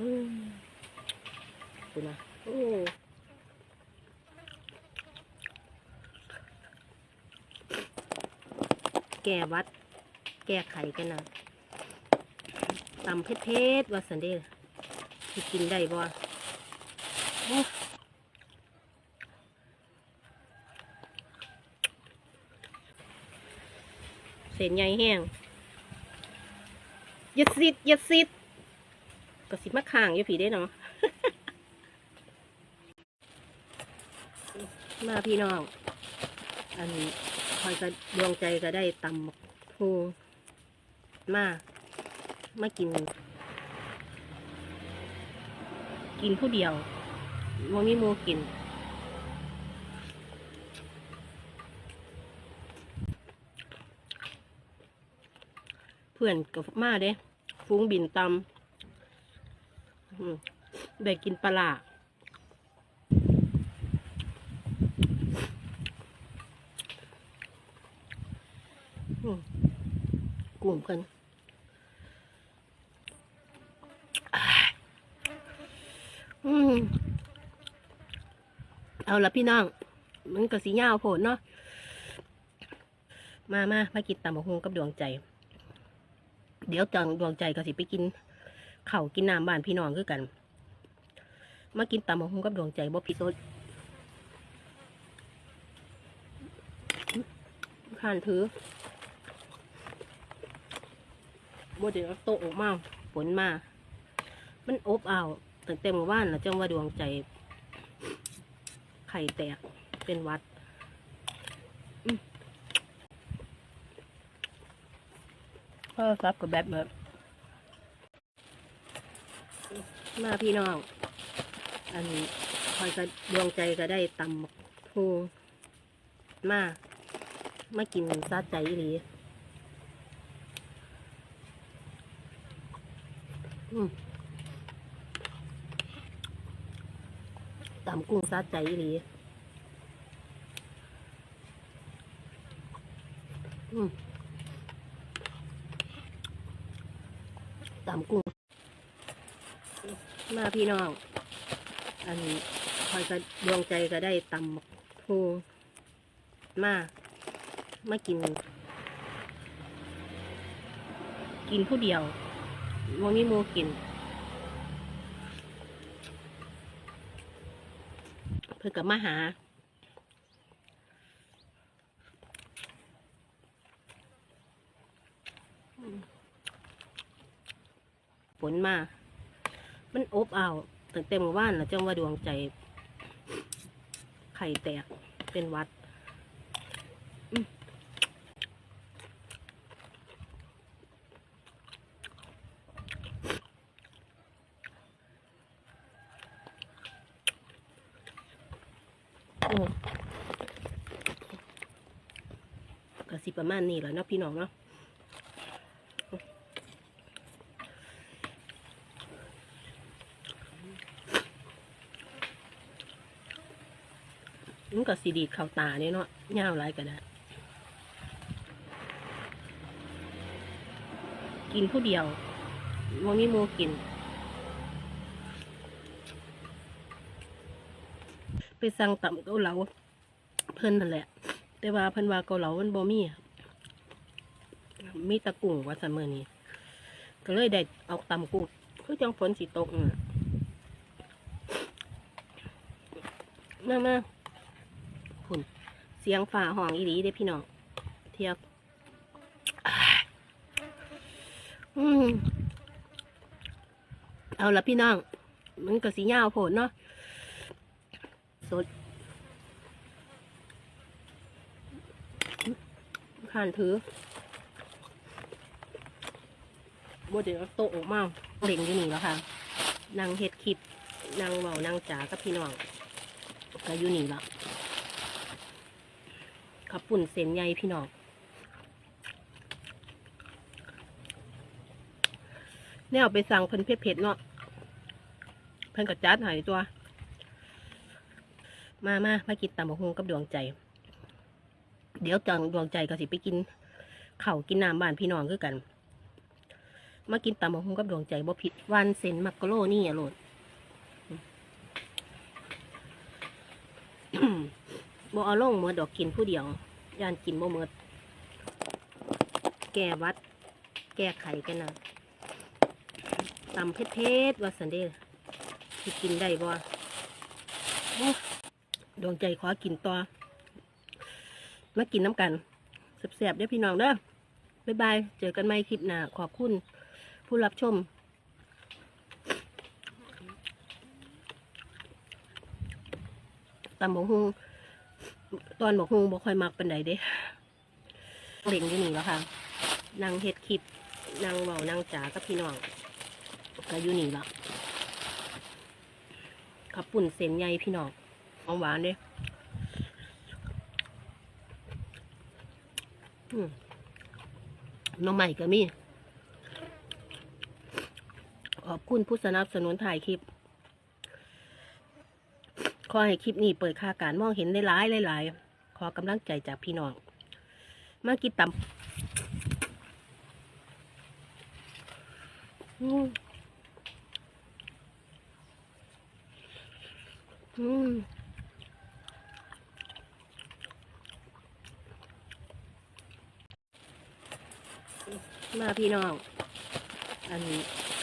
อืมดูนะโอ้แก้วัด แก้ไขกันนะตำเพชรๆว่าสันเดอสิกินได้บ่โอ้เส้นใหญ่แห้งอยัดซิดอยัดซิด ก็สิมาข้างอยู่ผีได้เนาะมาพี่น้อง อันนี้คอยกระดวงใจก็ได้ตำบักฮูมามากิน กินผู้เดียวมมีมูกิน เพื่อนกับมาเด้ฟุ้งบินตำ ได้กินปลาากลุ่มกันเอาละพี่น้อง มันก็สียาโผดเนาะ มามามากินตำบักฮงกับดวงใจ เดี๋ยวจังดวงใจก็สิไปกิน ข้ากินน้ำบ้านพี่น้องคือกัน มากินตำบักฮงกับดวงใจบ่ผิดโซขานถือบ่เดี๋ยวเอาโตะออกมาฝนมา มันอบอ้าวตั้งแต่เมื่อวานแล้วจังว่าดวงใจ ไข่แตกเป็นวัดอืมพ่อซับกับแบบแบบ มาพี่น้อง อันนี้คอยกระดวงใจก็ได้ตำบักฮูมามากินซาใจอีหลีอืมตำกุ้งซาใจอีหลีอืมตำกุ้ง มาพี่น้อง อันนี้คอยกระดวงใจก็ได้ตำบักฮูมามากิน กินผู้เดียวมมีหมูกิน เพื่อกับมาหาฝนมา มันอบอ้าวตั้งแต่เมื่อวานแล้วจังว่าดวงใจ ไข่แตกเป็นวัดอืมโอ้ก็สิประมาณนี้แหล้วเนาะพี่น้องเนาะ มันก็สีดีดเข้าตาเนี่ยเนาะยาวไรก็ได้ กินผู้เดียวมันมีหมูกิน ไปสั่งต่ำเกาเหลาเพิ่นนั่นแหละ แต่ว่าเพิ่นว่าเกาเหลามันบ่มีมีตะกุ่งว่าสันมือนี้ ก็เลยได้เอาตำกุ้งคือจังฝนสีตกน่ะมามา คุณเสียงฝ่าห้องอีหลีเด้พี่น้อง เทียบอ้ายอืมเอาละพี่น้อง มันก็สียาวโผดเนาะ สดขานถือโบเดี๋ยวเอาโตออกมาเล่งอยู่นี่แล้วค่ะนางเฮ็ดคลิปนางเบานางจ๋ากับพี่น้องก็อยู่นี่แล้ว ขับปุ่นเส้นใหญ่พี่น้องแนวไปสั่งเพิ่นเผ็ดๆเนาะเพิ่นก็จัดหายตัว มามามากินตำบักฮุงกับดวงใจ เดี๋ยวจังดวงใจก็สิไปกินเข้ากินน้ำบ้านพี่น้องคือกัน มากินตำบักหุ่งกับดวงใจบ่ผิดวันเซนมักกะโรนี่อะโหลด บ่เอาลงเมื่อดอกกินผู้เดียวย่านกินบ่เมื่อแก้วัด แก้ไขกันนะตำเผ็ดๆว่าสันเดอสิกินได้บ่โอ้ดวงใจขอกินต่อ มากินน้ำกันแซ่บๆเด้อพี่น้องเด้อบ๊ายบาย เจอกันใหม่คลิปหน้า ขอบคุณผู้รับชมตำบกฮุง ตอนบกฮุงบ่ค่อยมักเป็นไดเด้เล่นอยู่นี่แล้วค่ะนางเฮ็ดคลิปนางเบานางจ๋ากับพี่น้องก็อยู่นี่ละขับปุ่นเส้นใหญ่พี่น้องของหวานเด้อน้องใหม่ก็มีขอบคุณผู้สนับสนุนถ่ายคลิป ขอให้คลิปนี้เปิดค่าการมองเห็นได้หลายหลายขอกำลังใจจากพี่น้อง มากินตำอืมอืมมาพี่น้อง อันนี้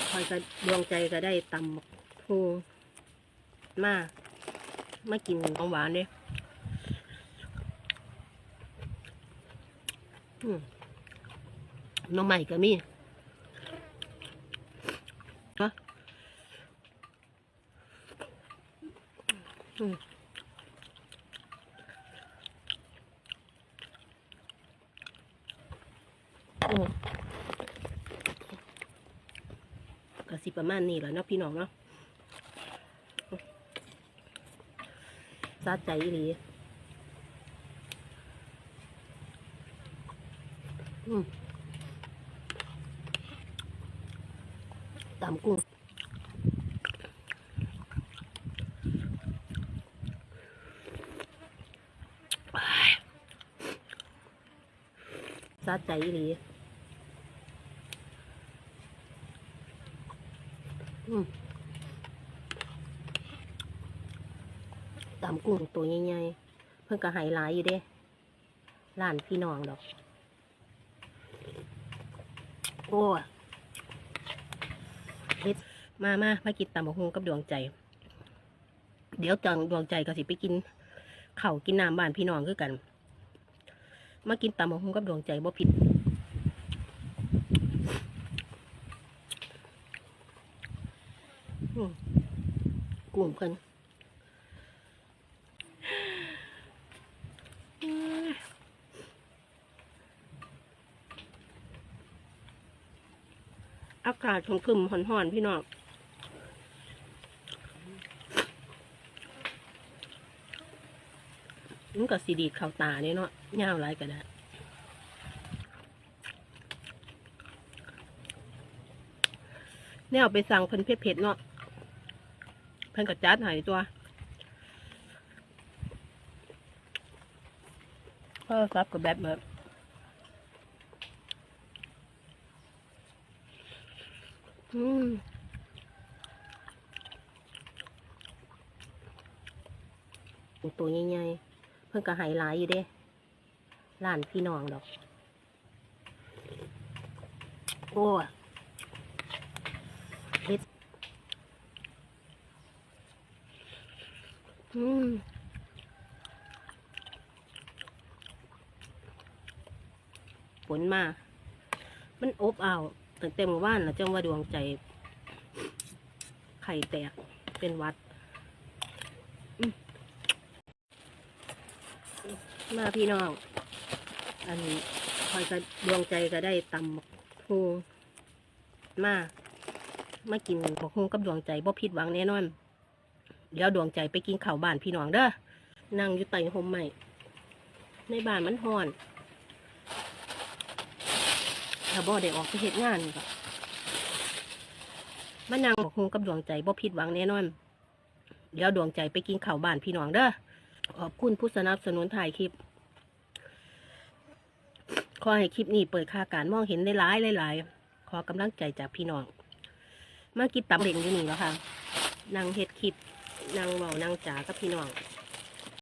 คอยจะดวงใจก็ได้ตำพูมา มากินของหวานเด้อืมหน้องใหม่ก็มีฮะอืมอืมก็สิประมาณนี้แหล้วเนาะพี่น้องเนาะ ซาใจดีตามกุ้งซาใจดีอืม ตำกุ้งตัวใหญ่ๆเพิ่งก็หายหลายอยู่เด้ร้านพี่น้องดอก โอ้เฮ็ดมามามากินตำบักฮงกับดวงใจ เดี๋ยวจังดวงใจก็สิไปกินเข้ากินน้ำบ้านพี่น้องคือกัน มากินตำบักฮงกับดวงใจบ่ผิดอืมกุ้งเพิ่น อากาศครึมห่อนๆพี่น้องมันก็สีดีดเข่าตาเนี่ยเนาะยาวไรก็ได้เนี่ยเอาไปสั่งเพิ่นเผ็ดๆเนาะเพิ่นก็จัดหายตัวเพิ่มซับกับแบบแบบ อืม ตัวใหญ่ๆ เพิ่นก็หายหลายอยู่เด้ร้านพี่น้องดอก โอ้เฮ็ดอืมฝนมา มันอบอ้าว ตั้งแต่เมื่อวานแล้วจังว่าดวงใจ ไข่แตกเป็นวัด มาพี่น้อง อันนี้คอยจะดวงใจก็ได้ตำบกฮูมามากินบักฮูกับดวงใจบ่ผิดหวังแน่นอน เดี๋ยวดวงใจไปกินข้าวบ้านพี่น้องเด้อนั่งอยู่ใต้ห่มใหม่ในบ้านมันฮ้อน ถ้าบ่ได้ออกไปเหตุงานก็มานั่งบอกฮูกับดวงใจบ่ผิดหวังแน่นอน เดี๋ยวดวงใจไปกินข้าวบ้านพี่น้องเด้อขอบคุณผู้สนับสนุนถ่ายคลิป ขอให้คลิปนี้เปิดค่าการมองเห็นได้หลายหลายขอกำลังใจจากพี่น้อง มากินตำเล่งอยู่นี่แล้วค่ะนางเฮ็ดคลิปนางเว้านางจ๋ากับพี่น้อง